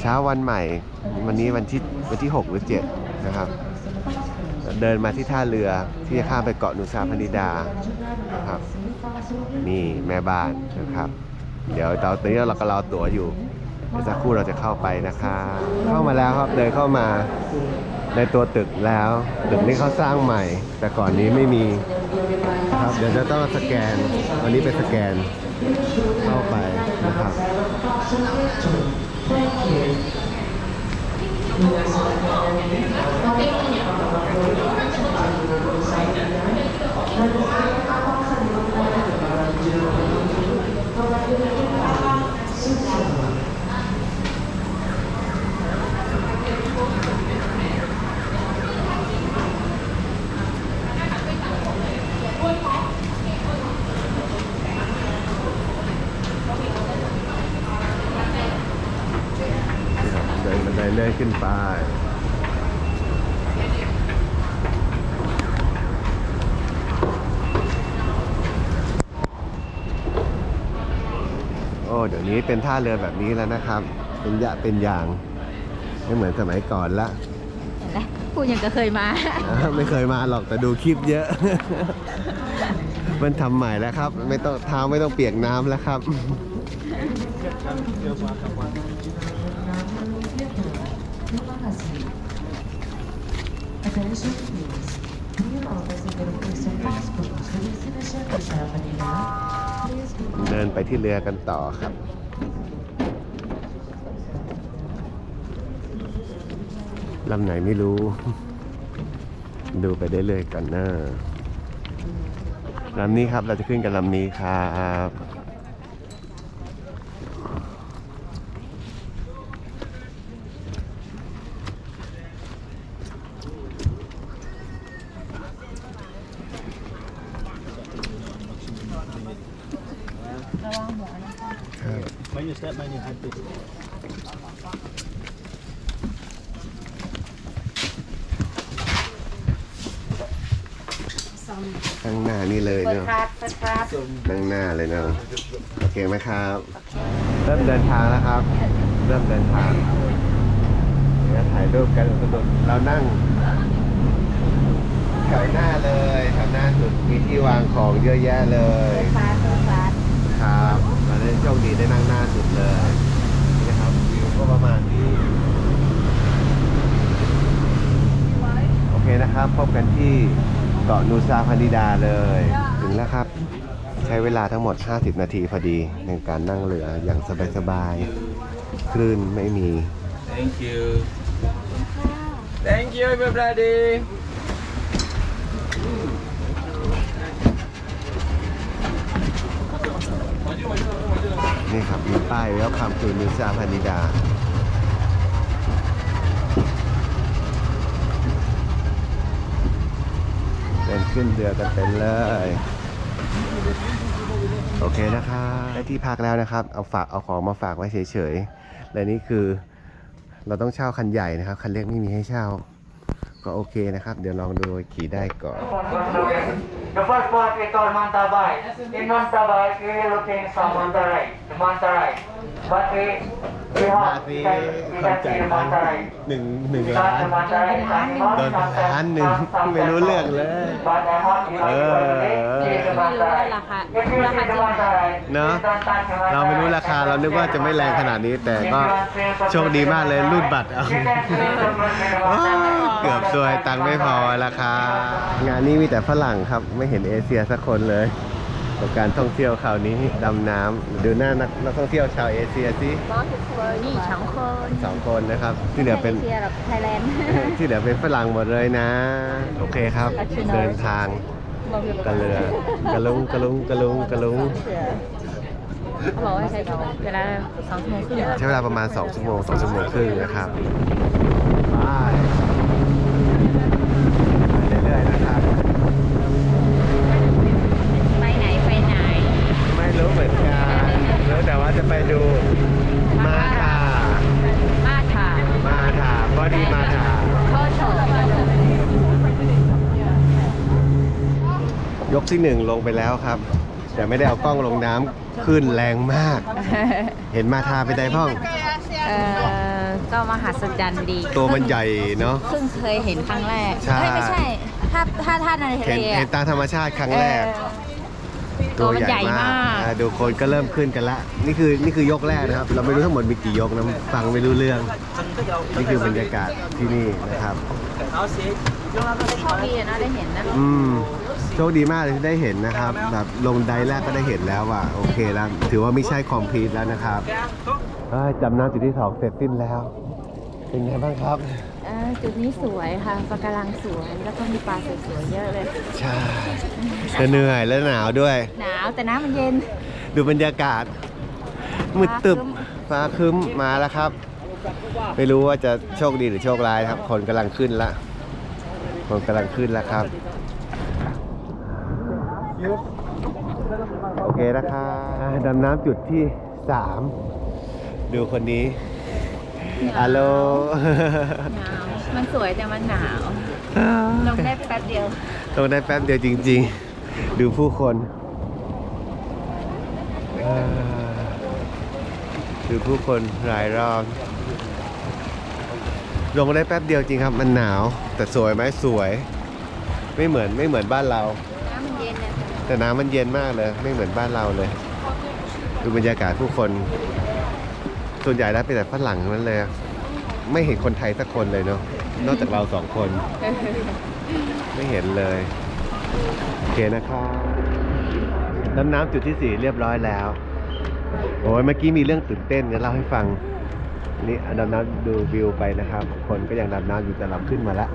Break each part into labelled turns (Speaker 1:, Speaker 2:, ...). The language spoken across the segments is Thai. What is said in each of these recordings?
Speaker 1: เช้าวันใหม่ วันนี้วันที่วันที่ 6 หรือ 7 นะครับ เดินมาที่ท่าเรือที่จะข้ามไปเกาะนูซาพนิดานะครับนี่แม่บ้านนะครับ เดี๋ยวตอนนี้เราก็รอตั๋วอยู่เดี๋ยวสักครู่เราจะเข้าไปนะคะเข้ามาแล้วครับเดินเข้ามาในตัวตึกแล้วตึกนี้เขาสร้างใหม่ แต่ก่อนนี้ไม่มีครับเดี๋ยวจะต้องสแกนวันนี้ไปสแกนเข้าไปนะครับ So actually, thank you. Mula sa pagkakaroon niya, makita niya ang pagkakaroon sa pagkakaroon. ยวนี้เป็นท่าเรือแบบนี้แล้วนะครับ เป็นยะเป็นอย่าง ไม่เหมือนสมัยก่อนละ
Speaker 2: เห็นไหมพูดยังก็เคยมา
Speaker 1: อ่าไม่เคยมาหรอกแต่ดูคลิปเยอะ มันทำใหม่แล้วครับ ไม่ต้องเท้าไม่ต้องเปียกน้ำแล้วครับ
Speaker 3: Attention please. Do you know the verification passport to the destination of Sarapanina? Please do
Speaker 1: เดินไปที่เรือกันต่อครับ ลำไหนไม่รู้ ดูไปได้เลยกันนะลำนี้ครับเราจะขึ้นกันลำนี้ครับ
Speaker 4: Main step main hati.
Speaker 1: ข้างหน้านี่เลยเนาะข้างหน้าเลยเนาะโอเคไหมครับ เริ่มเดินทางแล้วครับ เริ่มเดินทางเดี๋ยวถ่ายรูปกันสนุกเรานั่งแถวหน้าเลยแถวหน้าสุดมีที่วางของเยอะแยะเลย
Speaker 2: ฟ้าเฟิร์ฟ้า
Speaker 1: ครับเราได้โชคดีได้นั่งหน้าสุดเลยนี่นะครับวิวก็ประมาณนี้โอเคนะครับพบกันที่ เกาะนูซาพานิดาเลย ถึงแล้วครับ ใช้เวลาทั้งหมด 50 นาทีพอดี ในการนั่งเรืออย่างสบายๆ คลื่นไม่มี
Speaker 5: Thank you. Thank you, everybody.
Speaker 1: นี่ครับมีป้ายแล้วคำคือนูซาพานิดา เดิ นขึ้นเรือกันเป็นเลย โอเคนะครับได้ที่พักแล้วนะครับ เอาฝากเอาของมาฝากไว้เฉยๆ และนี่คือเราต้องเช่าคันใหญ่นะครับ คันเล็กไม่มีให้เช่า ก็โอเคนะครับ เดี๋ยวลองดูขี่ได้ก่อน
Speaker 6: The first part we call Mantabay. In Mantabay, we will looking some Mantaray, the Mantaray. But we
Speaker 1: มา
Speaker 6: have,
Speaker 1: สิ
Speaker 6: we can, we
Speaker 1: คน
Speaker 6: can
Speaker 1: จ่าย
Speaker 6: see the
Speaker 1: ตังค์
Speaker 6: Mantaray.
Speaker 1: หนึ่งหนึ่ง
Speaker 6: We
Speaker 1: ล้า
Speaker 6: got
Speaker 1: น
Speaker 6: the Mantaray, some
Speaker 1: โดนล้านหนึ่งไม่รู้เรื่องเลย
Speaker 6: But I have to
Speaker 1: Uh,
Speaker 6: see the
Speaker 2: ไม่รู้ว่า
Speaker 6: Mantaray.
Speaker 2: ราคา
Speaker 6: If you
Speaker 2: ราคา
Speaker 6: see
Speaker 2: จ
Speaker 6: the
Speaker 2: ริงไหม
Speaker 6: Mantaray,
Speaker 1: เนอะ
Speaker 6: please don't touch the
Speaker 1: เราไม่รู้
Speaker 6: Mantaray.
Speaker 1: ราคาเรานึกว่าจะไม่แรงขนาดนี้แต่ก็โชคดีมากเลยรูดบัตรเอา
Speaker 6: You can see the Mantaray.
Speaker 1: เกือบซวยตังค์ไม่พอราคางานนี้มีแต่ฝรั่งครับไม่เห็นเอเชียสักคนเลย กับการท่องเที่ยวคราวนี้ดำน้ำดูหน้านักนักท่องเที่ยวชาวเอเชียสิ
Speaker 2: นี่สองคน
Speaker 1: สองคนนะครับ ที่เหลือเป็น
Speaker 2: เชียร์แบบไทยแลนด์
Speaker 1: ที่เหลือเป็นฝรั่งหมดเลยนะ โอเคครับ เดินทางกันเรือกระลุงกระลุงกระลุงกระลุง
Speaker 2: เขาบอกว่าใช้เวลาสองชั่วโมงครึ่ง
Speaker 1: ใช้เวลาประมาณ2ชั่วโมง2ชั่วโมงครึ่งนะครับไปไปเรื่อยๆนะครับ
Speaker 2: ไปไหนไปไหน
Speaker 1: ไม่รู้เหมือนกันรู้แต่ว่าจะไป ดู มาทา
Speaker 2: มาค่ะ
Speaker 1: มาทาบอดี้มาทา
Speaker 2: ข้อสอบ
Speaker 1: ยกที่หนึ่งลงไปแล้วครับ แต่ไม่ได้เอากล้องลงน้ำขึ้นแรงมาก เห็นมาทาไปได้พ่อง
Speaker 2: เออก็มหัศจรรย์ดี
Speaker 1: ตัวมันใหญ่เนาะ
Speaker 2: เพิ่งเคยเห็นครั้งแรก
Speaker 1: ใช่
Speaker 2: เอ้ยไม่ใช่ ถ้าถ้าถ้าในทะ
Speaker 1: เห็น
Speaker 2: เล
Speaker 1: เห็
Speaker 2: อะ
Speaker 1: นตามธรรมชาติครั้งแรก
Speaker 2: เออ ตัวมันใหญ่มาก
Speaker 1: อ่าดูคนก็เริ่มขึ้นกันละ นี่คือนี่คือยกแรกนะครับ เราไม่รู้ทั้งหมดมีกี่ยกนะฟังไม่รู้เรื่อง นี่คือบรรยากาศที่นี่นะครับ
Speaker 2: โชคดีอะนะได้เห็นนะ
Speaker 1: อืมโชคดีมากเลยที่ได้เห็นนะครับ แบบลงไดแรกก็ได้เห็นแล้วว่ะโอเคแล้ว ถือว่าไม่ใช่คอมพลีทแล้วนะครับเอ้ยจำน้ำจุดที่สองเสร็จสิ้นแล้ว เป็นไงบ้างครับ
Speaker 2: เออ จุดนี้สวยค่ะปะการังสวย แล้วก็มีปลาสวยๆเยอะเลย
Speaker 1: ใช่จะเหนื่อยและหนาวด้วย
Speaker 2: หนาวแต่น้ำมันเย็น
Speaker 1: ดูบรรยากาศมืดตึบ
Speaker 2: ฟ้าครึ้ม
Speaker 1: ฟ้าครึ้มมาแล้วครับ ไม่รู้ว่าจะโชคดีหรือโชคร้ายครับ คนกำลังขึ้นละ คนกำลังขึ้นแล้วครับ โอเคนะครับดำน้ำจุดที่สามดูคนนี้ ฮัลโหล
Speaker 2: หนาว มันสวยแต่มันหนาวลงได้แป๊บเดียว
Speaker 1: ลงได้แป๊บเดียวจริง ๆ ดูผู้คนเอ่อดูผู้คนหลายรอบลงได้แป๊บเดียวจริงครับ มันหนาว แต่สวยไหมสวย ไม่เหมือนไม่เหมือนบ้านเรา
Speaker 2: น้ำมันเย็นนะ
Speaker 1: แต่น้ำมันเย็นมากเลย ไม่เหมือนบ้านเราเลย ดูบรรยากาศผู้คน ส่วนใหญ่แล้วเป็นแต่ฝรั่งทั้งนั้นเลย ไม่เห็นคนไทยสักคนเลยเนาะ นอกจากเราสองคน ไม่เห็นเลย โอเคนะครับดำน้ำจุดที่สี่เรียบร้อยแล้ว โอ้ยเมื่อกี้มีเรื่องตื่นเต้นจะเล่าให้ฟัง นี่ดำน้ำดูวิวไปนะครับ คนก็ยังดำน้ำอยู่แต่เราขึ้นมาแล้ว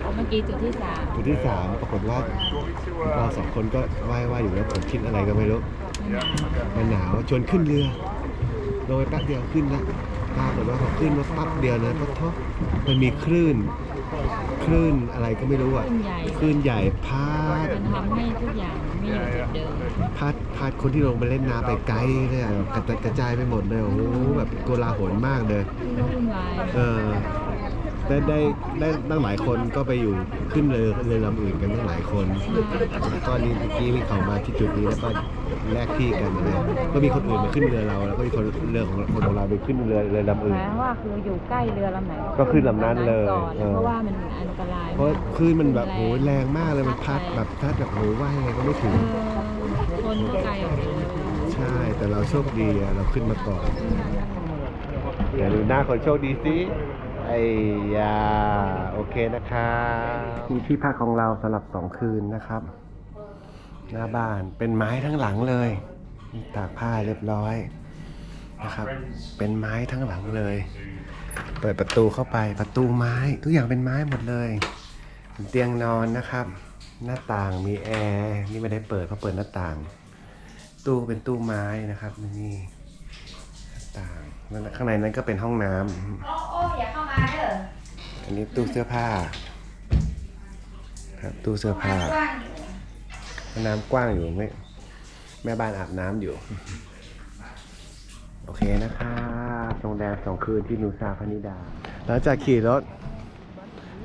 Speaker 2: เอาเมื่อกี้จุดที่สาม
Speaker 1: จุดที่สามปรากฏว่าเราสองคนก็ว่ายว่ายอยู่แล้วผมคิดอะไรก็ไม่รู้มันหนาวชวนขึ้นเรือลงไปแป๊บเดียวขึ้นละ ปรากฏว่าพอขึ้นมาปั๊บเดียวนะก็ท้อมันมีคลื่น คลื่นอะไรก็ไม่รู้อะ
Speaker 2: ขึ้นใหญ่
Speaker 1: คลื่นใหญ่พัด
Speaker 2: มันทำให้ทุกอย่างไม่อยู่จุดเดิม
Speaker 1: พัดพัดคนที่ลงไปเล่นน้ำไปไกลเลยอะกระจัดกระจายไปหมดเลยโอ้โหแบบโกลาหลมากเลย
Speaker 2: วุ่นวาย
Speaker 1: เออ ได้ได้ได้ตั้งหลายคนก็ไปอยู่ขึ้นเรือเรือลำอื่นกันตั้งหลายคนแล้วก็นี่เมื่อกี้มีเขามาที่จุดนี้แล้วก็แลกที่กันเลยก็มีคนอื่นมาขึ้นเรือเรา แล้วก็มีคนเรือของคนของเราไปขึ้นเรือเรือลำ
Speaker 2: ห
Speaker 1: อื่น
Speaker 2: มายว่าคืออยู่ใกล้เรือลำไหน
Speaker 1: ก็ขึ้นลำนั้นเลย
Speaker 2: ก่อน
Speaker 1: เออ
Speaker 2: เพราะว่ามันอันตราย
Speaker 1: เพราะคลื่นมันแบบโหแรงมากเลยมันพัดแบบพัดแบบโหว่ายยังไงก็ไม่ถึง
Speaker 2: เออคนก็ไกลออกไปเลย
Speaker 1: ใช่แต่เราโชคดีอะเราขึ้นมาก่อนเดี๋ยวดูหน้าคนโชคดีสิ ไอ้ยาโอเคนะครับมีที่พักของเราสำหรับสองคืนนะครับ หน้าบ้านเป็นไม้ทั้งหลังเลยมีตากผ้าเรียบร้อยนะครับ เป็นไม้ทั้งหลังเลย เปิดประตูเข้าไปประตูไม้ ทุกอย่างเป็นไม้หมดเลย เตียงนอนนะครับ หน้าต่างมีแอร์นี่ไม่ได้เปิดเพราะเปิดหน้าต่าง ตู้เป็นตู้ไม้นะครับนี่หน้าต่าง นั่นข้างในนั้นก็เป็นห้องน้ำ
Speaker 2: โอ้โอ้อย่าเข้ามาเด้อ
Speaker 1: อันนี้ตู้เสื้อผ้า ครับตู้เสื้อผ้า
Speaker 2: ว่างอยู่
Speaker 1: ห้องน้ำกว้างอยู่ไม่แม่บ้านอาบน้ำอยู่ โอเคนะครับโรงแรมสองคืนที่นูซาพนิดา หลังจากขี่รถ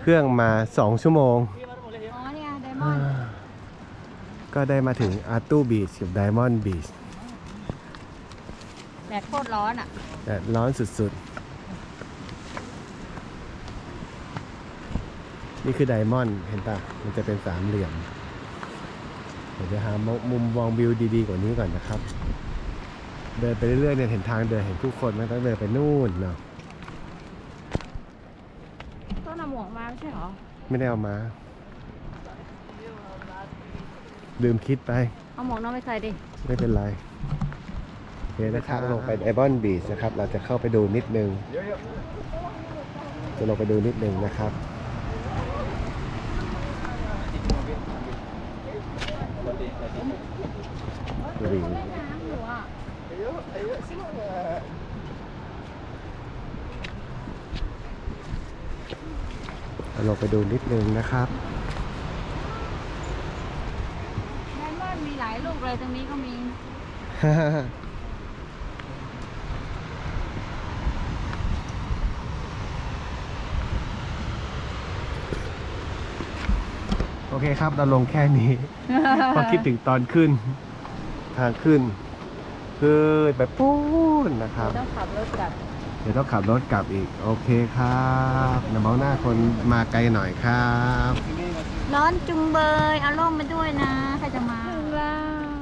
Speaker 1: เครื่องมาสองชั่วโมง
Speaker 2: อ๋อเนี่ยไดมอนด์
Speaker 1: ก็ได้มาถึงอาร์ตูบีชกับไดมอนด์บีช
Speaker 2: แดดโคตรร้อนอะ
Speaker 1: แต่ร้อนสุดๆ นี่คือไดมอนด์เห็นปะมันจะเป็นสามเหลี่ยม เดี๋ยวจะหามุมมองวิวดีๆกว่านี้ก่อนนะครับ เดินไปเรื่อยๆเนี่ยเห็นทางเดินเห็นผู้คนมันต้องเดินไปนู่นเนาะ
Speaker 2: ต้นนำหมวกมาไม่ใช่เหรอ
Speaker 1: ไม่ได้เอามา ลืมคิดไป
Speaker 2: เอาหมวกน้องไปใส่ดิ
Speaker 1: ไม่เป็นไรโอ เคนะครับลงไปไอบอนบีชนะครับ เราจะเข้าไปดูนิดนึง จะลงไปดูนิดนึงนะครับดูดิ
Speaker 2: น้ำอยู่อะ
Speaker 1: เราลงไปดูนิดนึงนะครับ
Speaker 2: ไดมอนด์มีหลายลูกเลยตรงนี้ก็มี
Speaker 1: เคครับ เราลงแค่นี้ พอคิดถึงตอนขึ้น ทางขึ้น คือไปปูนนะครับ
Speaker 2: ต้องขับรถกลับ
Speaker 1: เดี๋ยวต้องขับรถกลับอีก โอเคครับน้ำมองหน้าคนมาไกลหน่อยครับ
Speaker 2: ร้อนจุงเบย เอาร่มมาด้วยนะ ใครจะมาว้า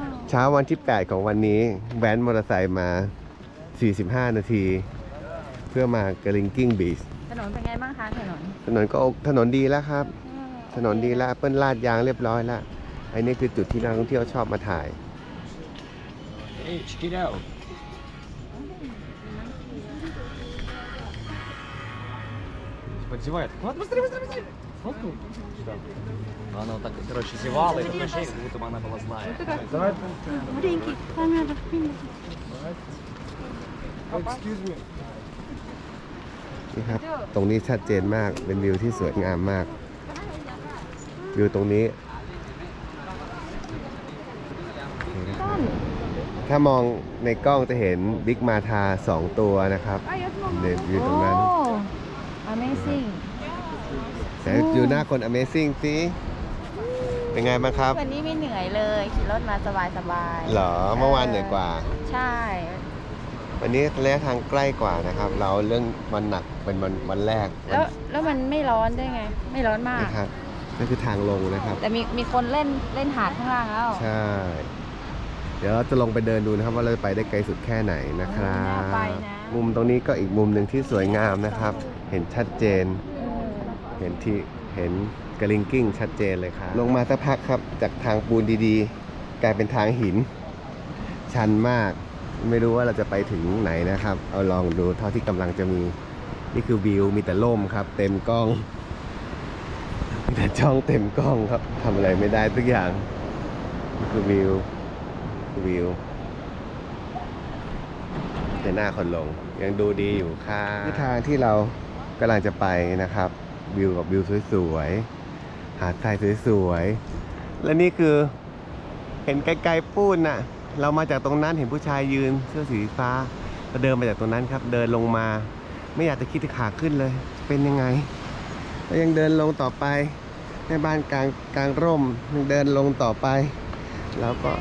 Speaker 2: ว
Speaker 1: เช้าวันที่ 8 ของวันนี้แว้นมอเตอร์ไซค์มา 45 นาที เพื่อมากริงกิ้งบีช
Speaker 2: ถนนเป็นไงบ้างคะถนน
Speaker 1: ถนนก็โอถนนดีแล้วครับ ถนนดีแล้วเปิ้ลลาดยางเรียบร้อยแล้วอันนี้คือจุดที่นักท่องเที่ยวชอบมาถ่าย
Speaker 5: Hey, check it out. Подзевает. Вот, быстрее, быстрее, быстрее. Фотку. Ну, Она вот так, короче, зевала, и такой шею, как будто бы она была злая. Давай. Excuse me.
Speaker 1: นี่ครับ ตรงนี้ชัดเจนมาก เป็นวิวที่สวยงามมาก วิวตรงนี้ ถ้ามองในกล้องจะเห็นบิ๊กมาทาสองตัวนะครับเดวิวตรงนั้น
Speaker 2: โอ้ Amazing
Speaker 1: แต่ดูหน้าคน Amazing สิเป็นไงบ้างครับ
Speaker 2: วันนี้ไม่เหนื่อยเลยขี่รถมาสบายสบายๆ
Speaker 1: เหรอเมื่อวานเหนื่อยกว่า
Speaker 2: ใช่
Speaker 1: วันนี้ระยะทางใกล้กว่านะครับ เราเรื่องวันหนักเป็นวันวันแรก
Speaker 2: แล้วแล้วมันไม่ร้อนด้วยไง ไม่ร้อนมาก
Speaker 1: นะครับ นั่นคือทางลงนะครับ
Speaker 2: แต่มีมีคนเล่นเล่นหาดข้างล่างแล้ว
Speaker 1: ใช่ เดี๋ยวเราจะลงไปเดินดูนะครับ ว่าเราจะไปได้ไกลสุดแค่ไหนนะครับ
Speaker 2: น่าไปนะ
Speaker 1: มุมตรงนี้ก็อีกมุมหนึ่งที่สวยงามนะครับ เห็นชัดเจน เห็นที่เห็นกระลิงกิ้งชัดเจนเลยครับ ลงมาสักพักครับจากทางปูนดีๆ กลายเป็นทางหิน ชันมาก ไม่รู้ว่าเราจะไปถึงไหนนะครับ เอาลองดูเท่าที่กำลังจะมี นี่คือวิวมีแต่ล่มครับ เต็มกล้องมี แต่ช่องเต็มกล้องครับทำอะไรไม่ได้ทุกอย่างคือวิววิวแต่หน้าคนลง ยังดูดีอยู่ค่ะที่ทางที่เรากำลังจะไปนะครับ วิวกับวิวสวยๆหาดทรายสวยๆและนี่คือเห็นไกลๆปูนน่ะ เรามาจากตรงนั้นเห็นผู้ชายยืนเสื้อสีฟ้าเราเดินมาจากตรงนั้นครับ เดินลงมา ไม่อยากจะคิดจะขาขึ้นเลย เป็นยังไง แล้วยังเดินลงต่อไปในบ้านกลางกลางร่มยังเดินลงต่อไป แล้วก็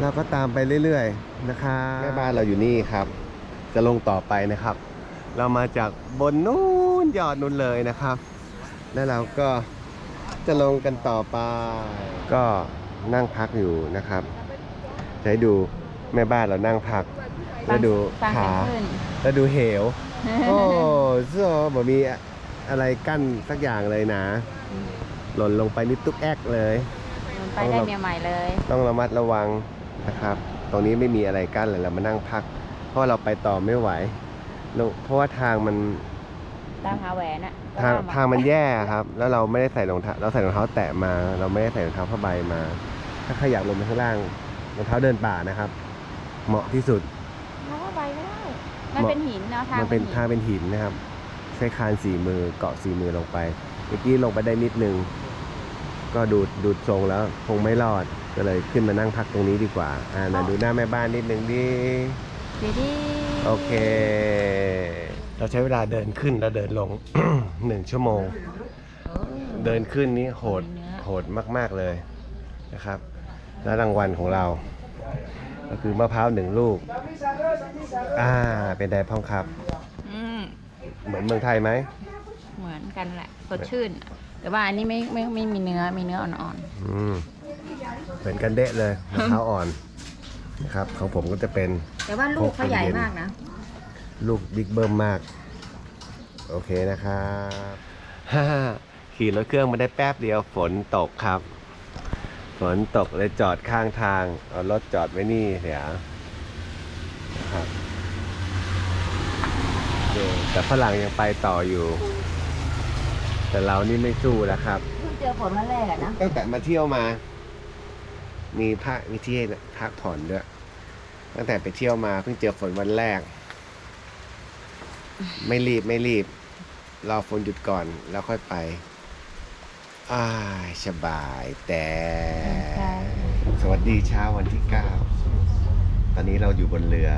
Speaker 1: เราก็ตามไปเรื่อยๆนะครับแม่บ้านเราอยู่นี่ครับ จะลงต่อไปนะครับ เรามาจากบนนู้นยอดนู้นเลยนะครับ แล้วเราก็จะลงกันต่อไป ก็นั่งพักอยู่นะครับจะให้ดูแม่บ้านเรานั่งพัก แล้วดู
Speaker 2: ฟัง
Speaker 1: ขา
Speaker 2: เสียงขึ้น
Speaker 1: แล้วดูเหว โอ้โซบ่มี อะไรกั้นสักอย่างเลยนะ หล่นลงไปนี่ตุ๊กแอกเลย
Speaker 2: มันไปได้เมียใหม่เลย
Speaker 1: ต้องระมัดระวังนะครับ ตรงนี้ไม่มีอะไรกั้นเลยเรามานั่งพัก เพราะเราไปต่อไม่ไหวแล้วเพราะว่าทางมัน
Speaker 2: ตามหาแหวนอะ
Speaker 1: ทาง
Speaker 2: ก็ว่
Speaker 1: ทางมันแย่ครับ แล้วเราไม่ได้ใส่รองเท้าเราใส่รองเท้าแตะมา เราไม่ได้ใส่รองเท้าผ้าใบมา ถ้าใครอยากลงไปข้างล่างรองเท้าเดินป่านะครับ เหมาะที่สุด
Speaker 2: แล้วก็ไปไม่ได้มันเป็นหินเนาะทาง
Speaker 1: มันเป็น
Speaker 2: หิ
Speaker 1: ทางเป็นหินนะครับ ใช้คานสี่มือเกาะสี่มือลงไปเมื่อกี้ลงไปได้นิดนึง ก็ดูดดูดทรงแล้วคงไม่รอดก็เลยขึ้นมานั่งพักตรงนี้ดีกว่า อ่านะดูหน้าแม่บ้านนิดนึงดิ
Speaker 2: ดีดี
Speaker 1: โอเค เราใช้เวลาเดินขึ้นและเดินลง หนึ่งชั่วโมง เดินขึ้นนี่โหดโหดมาก ๆเลยนะครับ และรางวัลของเรา ก็คือมะพร้าวหนึ่งลูก อ่า เป็นไดพ่องครับ
Speaker 2: อืม
Speaker 1: เหมือนเมืองไทยไหม
Speaker 2: เหมือนกันแหละสดชื่น แต่ว่าอันนี้ไม่ไม่ไม่มีเนื้อมีเนื้ออ่อน
Speaker 1: อืมเหมือนกันเดะเลยมะพร้าวอ่อนนะครับของผมก็จะเป็น
Speaker 2: ๆแต่ว่าลูกเขาใหญ่มากนะ
Speaker 1: ลูกบิ๊กเบิ้มมาก โอเคนะครับฮ่าขี่รถเครื่องมาได้แป๊บเดียวฝนตกครับ ฝนตกเลยจอดข้างทาง เอารถจอดไว้นี่เดี๋ยวนะครับดู แต่ฝรั่งยังไปต่ออยู่ แต่เรานี่ไม่สู้แล้วครับ
Speaker 2: เพิ่งเจอฝนวันแรกอะนะ
Speaker 1: ตั้งแต่มาเที่ยวมา มีพักมีที่ให้พักผ่อนด้วย ตั้งแต่ไปเที่ยวมาเพิ่งเจอฝนวันแรก ไม่รีบไม่รีบ รอฝนหยุดก่อนแล้วค่อยไปอ้ายสบายแต่
Speaker 2: ใช่
Speaker 1: สวัสดีเช้าวันที่ 9 ตอนนี้เราอยู่บนเรือ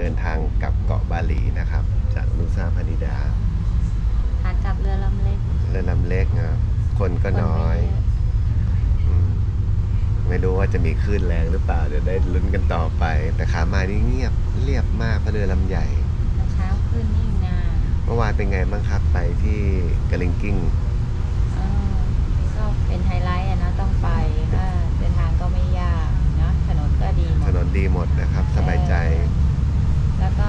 Speaker 1: เดินทางกลับเกาะบาหลีนะครับ จากนุซาพานิดา
Speaker 2: หาดกลับเรือลำเล็ก
Speaker 1: เรือลำเล็กนะคนก็น้อย
Speaker 2: คไม่เะ
Speaker 1: อืมไม่รู้ว่าจะมีคลื่นแรงหรือเปล่าเดี๋ยวได้ลุ้นกันต่อไป แต่ขามานี่เงียบเรียบมากเพราะเรือลำใหญ่
Speaker 2: เช้าขึ้นนี่นะ
Speaker 1: เมื่อวานเป็นไงบ้างครับไปที่กะลิงกิ้ง
Speaker 2: เออก็เป็นไฮไลท์อะนะต้องไปถ้าเดินทางก็ไม่ยากเนอะถนนก็ดีหม
Speaker 1: ถ
Speaker 2: ด
Speaker 1: นนดีหมดนะครับ สบายใจ
Speaker 2: แล้วก็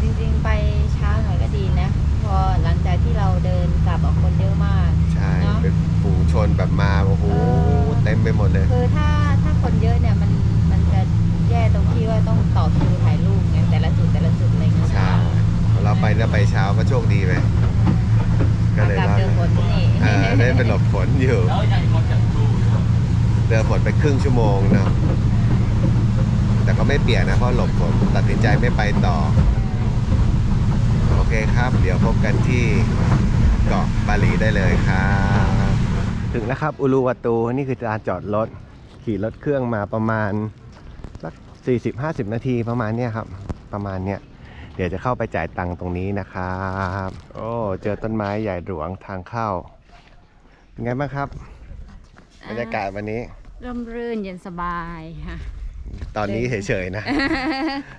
Speaker 2: จริงๆไปเช้าหน่อยก็ดีนะ พอหลังจากที่เราเดินกลับออกคนเยอะมาก
Speaker 1: ใช่
Speaker 2: เนอะ
Speaker 1: เป็นฝูงชนแบบมาโอ้โห
Speaker 2: เออ
Speaker 1: เต็มไปหมดเลย
Speaker 2: คือถ้าถ้าคนเยอะเนี่ยมันมันจะแย่ตรงที่ว่าต้องต่อคิวถ่ายรูปไงแต่ละจุดแต่ละจุดอะไรเงี้ย
Speaker 1: ใช่เราไปเนี่ยไปเช้าก็โชคดีไปก็เลย
Speaker 2: อากาศ
Speaker 1: รอด
Speaker 2: เจอฝนนี่
Speaker 1: เออได้ไปหลบฝนอยู่
Speaker 5: แล้วยังรถจากดู
Speaker 1: เดินฝนไปครึ่งชั่วโมงนะ แต่ก็ไม่เปียกนะเพราะหลบฝนตัดสินใจไม่ไปต่อ โอเคครับ เดี๋ยวพบกันที่เกาะบาหลีได้เลยครับ ถึงแล้วครับ อุรุวาตูนี่คือลานจอดรถ ขี่รถเครื่องมาประมาณสัก40-50 นาทีประมาณเนี้ยครับ ประมาณเนี้ยเดี๋ยวจะเข้าไปจ่ายตังค์ตรงนี้นะครับ โอ้ เจอต้นไม้ใหญ่หลวงทางเข้า เป็นไงบ้างครับ บรรยากาศวันนี้
Speaker 2: ร่มรื่นเย็นสบายค่ะ
Speaker 1: ตอนนี้เฉยๆนะ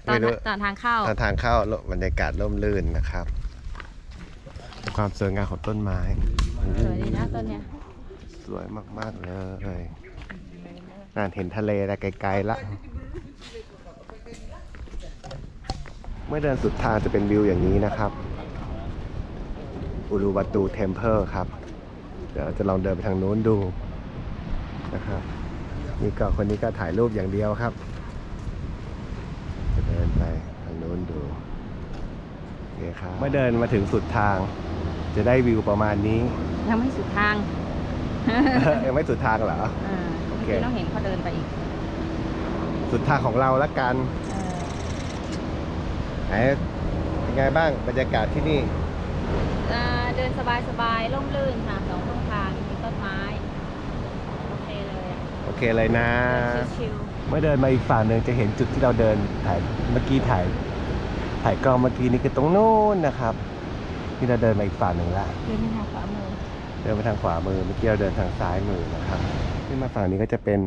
Speaker 2: ตอ
Speaker 1: ไม่
Speaker 2: น
Speaker 1: รู้
Speaker 2: ตอนทางเข้า
Speaker 1: ทางทางเข้าบรรยากาศร่มรื่นนะครับ ความสวยงามของต้นไม้
Speaker 2: สวยดีนะต้นเนี้ย
Speaker 1: สวยมากๆเลยน่านเห็นทะเลแต่ไกลๆละ เมื่อเดินสุดทางจะเป็นวิวอย่างนี้นะครับ อุรุวัตูเทมเพลครับ เดี๋ยวจะลองเดินไปทางนู้นดูนะครับ นี่ก็คนนี้ก็ถ่ายรูปอย่างเดียวครับจะเดินไปทางนู้นดูโอเคครับเมื่อเดินมาถึงสุดทาง จะได้วิวประมาณนี้
Speaker 2: ยังไม่สุดทาง
Speaker 1: ยังไม่สุดทางเหรอ
Speaker 2: อ่า
Speaker 1: โอเค
Speaker 2: เมื่อกี้ต้องเห็นเขาเดินไปอีก
Speaker 1: สุดทางของเราละกัน
Speaker 2: เออ
Speaker 1: ไหนเป็นไงบ้างบรรยากาศที่นี่
Speaker 2: อ่าเดินสบายสบายๆ ร่มรื่นค่ะสองข้างทางมีต้นไม้ โอเคเลยอะ
Speaker 1: โอ เคเลยนะ
Speaker 2: เดินชิว
Speaker 1: เมื่อเดินมาอีกฝั่งหนึ่งจะเห็นจุดที่เราเดินถ่ายเมื่อกี้ถ่ายถ่ายกล้องเมื่อกี้นี่คือตรงนู้นนะครับที่เราเดินมาอีกฝั่งหนึ่งละ
Speaker 2: ๆเดินไปทางขวามือ
Speaker 1: เดินไปทางขวามือเมื่อกี้เราเดินทางซ้ายมือนะครับขึ้นมาฝั่งนี้ก็จะเป็น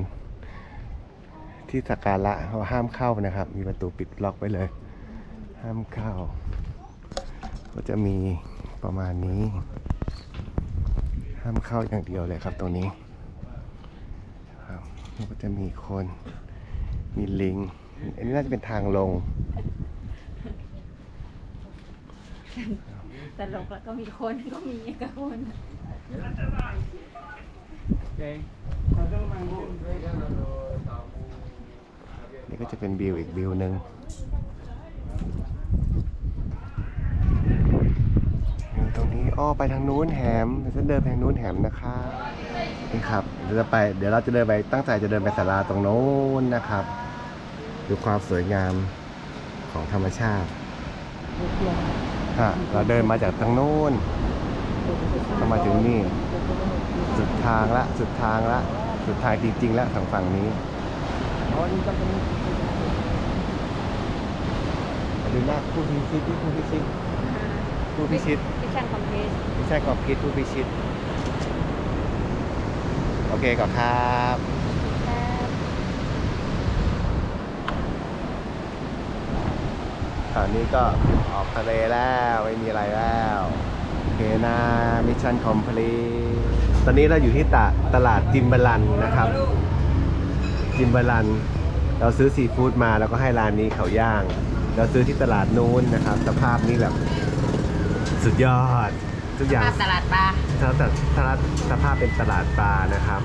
Speaker 1: ที่สักการะเขาห้ามเข้านะครับ มีประตูปิดล็อกไว้เลย ห้ามเข้า ก็จะมีประมาณนี้ ห้ามเข้าอย่างเดียวเลยครับตรงนี้ครับแล้ว ก็จะมีคน มีลิง อันนี้น่าจะเป็นทางลง
Speaker 2: แต่ลงแล้วก็มีคนก็มีกับคน
Speaker 1: นี่ก็จะเป็นวิวอีกวิวหนึ่งอยู่ตรงนี้อ้อไปทางนู้นแหมเดี๋ยวจะเดินไปทางนู้นแหมนะครับ นี่ครับเดี๋ยวจะไป เดี๋ยวเราจะเดินไปตั้งใจจะเดินไปศาลาตรงโน้นนะครับ ดูความสวยงามของธรรมชาติฮะเราเดินมาจากทางโน้นก็มาถึงนี่ สุดทางละ สุดทางละ สุดทางจริงๆแล้วทางฝั่งนี้ดูหน้าผู้พิชิตที่ผู้พิชิตผู้พิชิต
Speaker 2: พิชันคอมเพลส
Speaker 1: ไม่ใช่กอบคิดผู้พิชิต โอเคก่อนครับตอนนี้ก็ออกทะเลแล้วไม่มีอะไรแล้วโอเคนะมิชชั่นคอมพลีตอนนี้เราอยู่ที่ตตลาดจิมบาลันนะครับ จิมบาลัน เราซื้อซีฟู้ดมาแล้วก็ให้ร้านนี้เขาย่าง เราซื้อที่ตลาดนู้นนะครับ สภาพนี้แบบสุดยอด ทุกอย่าง
Speaker 2: ภาพตลาดปลา
Speaker 1: ถ้าแต่ถ้าสภาพเป็นตลาดปลานะครับ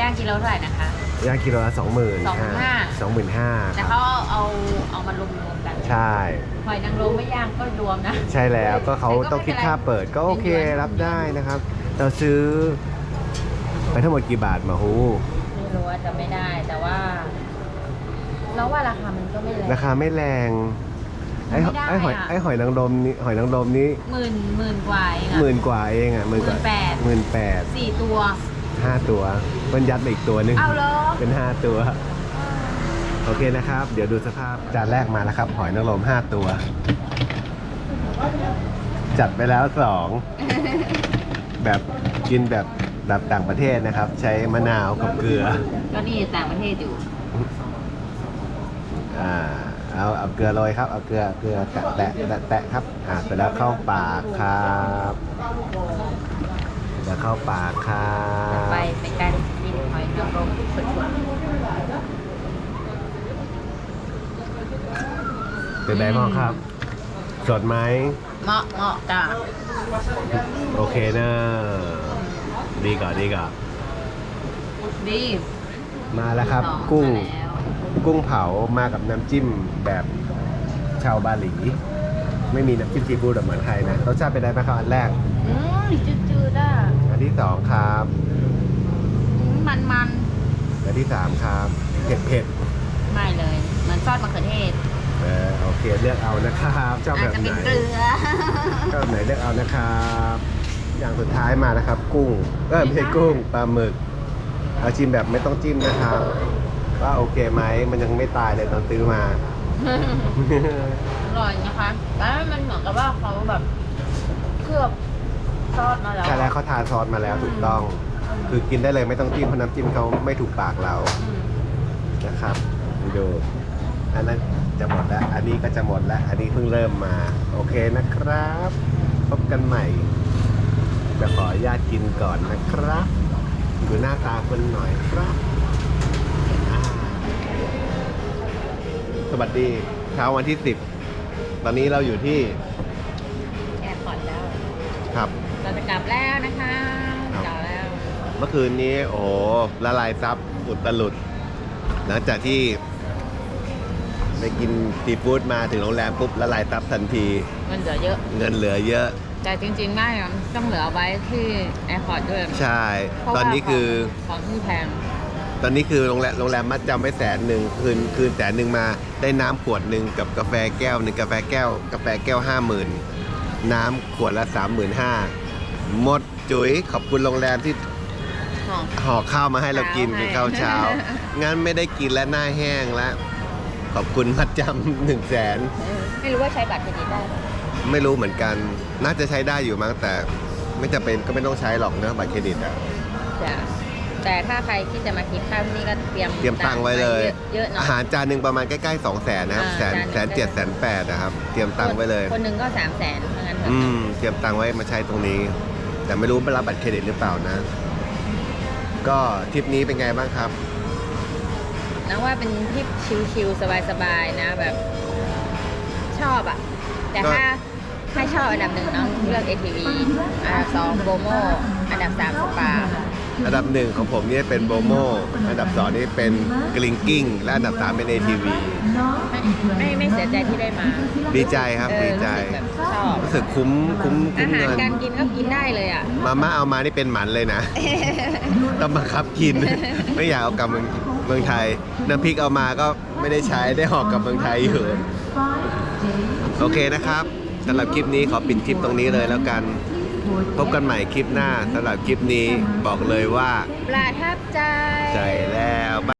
Speaker 2: ย่างกิโลเท่าไหร่นะคะ
Speaker 1: ย่างกิโลละสองหมื่น
Speaker 2: 25,000
Speaker 1: สองหมื่นห้า
Speaker 2: แต่เขาเอาเอามารวมๆกัน
Speaker 1: ใช่
Speaker 2: หอยนางรมไม่ย่างก็รวมนะ
Speaker 1: ใช่แล้วก็เขา
Speaker 2: แต่ก็
Speaker 1: ต้องคิด
Speaker 2: ไม่เป็นไร
Speaker 1: ค่าเปิดก็โอเค
Speaker 2: ไม่เป็นไร
Speaker 1: รับได้นะครับ เราซื้อ ไปทั้งหมดกี่บาทมาฮู
Speaker 2: ไม่รู้ว่าจะไม่ได้แต่ว่า เราว่าราคามันก็ไม่แรง
Speaker 1: ราคาไม่แรง ไอ้ห
Speaker 2: ไม่ได้
Speaker 1: ไอ้หอย
Speaker 2: อะ
Speaker 1: ไอ้หอยนางรมนี้หอยนางรมนี้
Speaker 2: หมื่นหมื่นกว่าเองอะ
Speaker 1: หมื่นกว่าเองอะหมื่นกว่า
Speaker 2: 18,000
Speaker 1: หมื่นแปด
Speaker 2: สี่ตัว
Speaker 1: ห้าตัวเพิ่นยัดมาอีกตัวหนึง
Speaker 2: เอาเหรอ
Speaker 1: เป็นห้าตัว โอเคนะครับ เดี๋ยวดูสภาพจานแรกมาแล้วครับ หอยนางรมห้าตัว จัดไปแล้วสอง แบบกินแบบแบบต่างประเทศนะครับ ใช้มะนาวกับเกลือ
Speaker 2: ก็นี่ต่างประเทศอยู่
Speaker 1: อ่า เอาเอาเกลือโรยครับ เอาเกลือเกลือแตะแตะแตะแตะครับอ่าเสร็จแล้วเข้าปากครับเดี๋ยวเข้าปากครั
Speaker 2: ไป
Speaker 1: บ
Speaker 2: เป็นการกินหอยนางรมสด
Speaker 1: เป็นไงบ้างครับ สดไหม
Speaker 2: ๆเหมาะเหมาะจ้ะ
Speaker 1: โอเคเนอะดีก่อนดีก่อน
Speaker 2: ดี
Speaker 1: มาแล้วครับ
Speaker 2: สอง
Speaker 1: กุ้ง
Speaker 2: มาแล้ว
Speaker 1: กุ้งเผามากับน้ำจิ้มแบบชาวบาหลี ไม่มีน้ำจิ้มซีฟู้ดแบบเหมือนไทยนะรสชาติเป็นไงบ้างครับอันแรก
Speaker 2: อืมจืดๆอะ
Speaker 1: อันที่สองครับ
Speaker 2: มันมัน
Speaker 1: อันที่สามครับเผ็ดเผ็ด
Speaker 2: ๆไม่เลยเหมือนซอสมะเขือเทศ
Speaker 1: เออโอเคเลือกเอานะครับชอบ
Speaker 2: อา
Speaker 1: แบ
Speaker 2: จ
Speaker 1: บ
Speaker 2: จะ
Speaker 1: ไห
Speaker 2: เป็น
Speaker 1: น
Speaker 2: เกลือ
Speaker 1: ชอบแบบไหนเลือกเอานะครับ อย่างสุดท้ายมานะครับ กุ้งเออไม่ใช่กุ้งปลาหมึกเอาชิมแบบไม่ต้องจิ้มนะครับ ว่าโอเคไหมมันยังไม่ตายเลยตอนซื้อมา
Speaker 2: อร่อยนะคะแล้วมันเหมือนกับว่าเขาแบบเคลือบซอสมาแล้ว
Speaker 1: ใช่แล้วเขาทาซอสมาแล้วถูกต้อง คือกินได้เลยไม่ต้องจิ้มเพราะน้ำจิ้มเขาไม่ถูกปากเรา
Speaker 2: อืม
Speaker 1: นะครับดูอันนั้นจะหมดแล้ว อันนี้ก็จะหมดแล้ว อันนี้เพิ่งเริ่มมา โอเคนะครับ พบกันใหม่จะขออนุญาตกินก่อนนะครับ ดูหน้าตาคนหน่อยครับ สวัสดีเช้าวันที่ 10 ตอนนี้เราอยู่ที่
Speaker 2: แอร์พอร์ตแล้ว
Speaker 1: ครับ
Speaker 2: เราจะกลับแล้วนะคะ
Speaker 1: ครับ
Speaker 2: กลับแล้ว
Speaker 1: เมื่อคืนนี้ โอ้โหละลายซับอุดตลุด หลังจากที่ไปกินซีฟู้ดมาถึงโรงแรมปุ๊บละลายซับทันที
Speaker 2: มันเหลือเยอะ
Speaker 1: เงินเหลือเยอะ
Speaker 2: แต่จริงๆไม่อะต้องเหลือไว้ที่แอร์พอร์ตด้วย
Speaker 1: ใช่
Speaker 2: เพราะ
Speaker 1: ตอนนี้คือ
Speaker 2: ว่าของของที่แพง
Speaker 1: ตอนนี้คือโรงแรมโรงแรมมัดจำไว้แสนหนึ่งคืนคืนแสนหนึ่งมาได้น้ำขวดหนึ่งกับกาแฟแก้วหนึ่งกาแฟแก้ว กาแฟแก้วห้าหมื่นน้ำขวดละสามหมื่นห้าหมดจุ๋ยขอบคุณโรงแรมที่
Speaker 2: ของ
Speaker 1: ห่อข้าวมาให้เรากิน
Speaker 2: ให้
Speaker 1: เป็นข้าวเช้า งั้นไม่ได้กินและหน้าแห้งแล้ว ขอบคุณมัดจำหนึ่งแสน
Speaker 2: ไม่รู้ว่าใช้บัตรเครดิตได้ไหม
Speaker 1: ไม่รู้เหมือนกัน น่าจะใช้ได้อยู่มั้งแต่ ไม่จะเป็นก็ไม่ต้องใช้หรอกเนอะบัตรเครดิตอะ
Speaker 2: จ้ะ แต่ถ้าใครที่จะมากินข้าวที่นี่ก็เตรียม
Speaker 1: เตรียมตังค์ไว้เลย
Speaker 2: เยอะๆหน่
Speaker 1: อา
Speaker 2: อย
Speaker 1: หารจานหนึ่งประมาณใกล้ๆสองแสนนะครับ
Speaker 2: อ่า
Speaker 1: แสน
Speaker 2: จานหนึ่ง
Speaker 1: แสนเจ็ดแสนแปดนะครับ เตรียมตังค์ไว้เลย
Speaker 2: คนหนึ่งก็สามแสนเพราะงั้นเถอะ
Speaker 1: อืม เตรียมตังค์ไว้มาใช้ตรงนี้ แต่ไม่รู้ไปรับบัตรเครดิตหรือเปล่านะ ก็ทริปนี้เป็นไงบ้างครับ
Speaker 2: นับว่าเป็นทริปชิลๆสบายๆนะแบบ ชอบอะแต่
Speaker 1: ก็
Speaker 2: ถ้าถ้าชอบอันดับหนึ่งน้องเลือก ATV อันดับสองโบโมอันดับสามสปา
Speaker 1: อันดับหนึ่งของผมเนี่ยเป็นโบโมอันดับสองนี่เป็นกลิงกิ้ง และอันดับสามเป็น ATV
Speaker 2: ไม่ไม่ไม่เสียใจที่ได้มา
Speaker 1: ดีใจครับ
Speaker 2: เออ
Speaker 1: ดีใจ
Speaker 2: รู้สึกแบบชอบ
Speaker 1: รู้สึกคุ้มคุ้ม
Speaker 2: อา
Speaker 1: คุ้ม
Speaker 2: หาร
Speaker 1: เงิน
Speaker 2: การกินก็กินได้เลยอะ
Speaker 1: มาม่าเอามานี่เป็นหมันเลยนะ ต้องบังคับกิน ไม่อยากเอากลับเมืองเมืองไทย น้ำพริกเอามาก็ไม่ได้ใช้ได้หอกกลับเมืองไทยอยู่ โอเคนะครับสำหรับคลิปนี้ขอปิดคลิปตรงนี้เลยแล้วกัน พบกันใหม่คลิปหน้าสำหรับคลิปนี้บอกเลยว่า
Speaker 2: ประทับใจ
Speaker 1: ใจแล้ว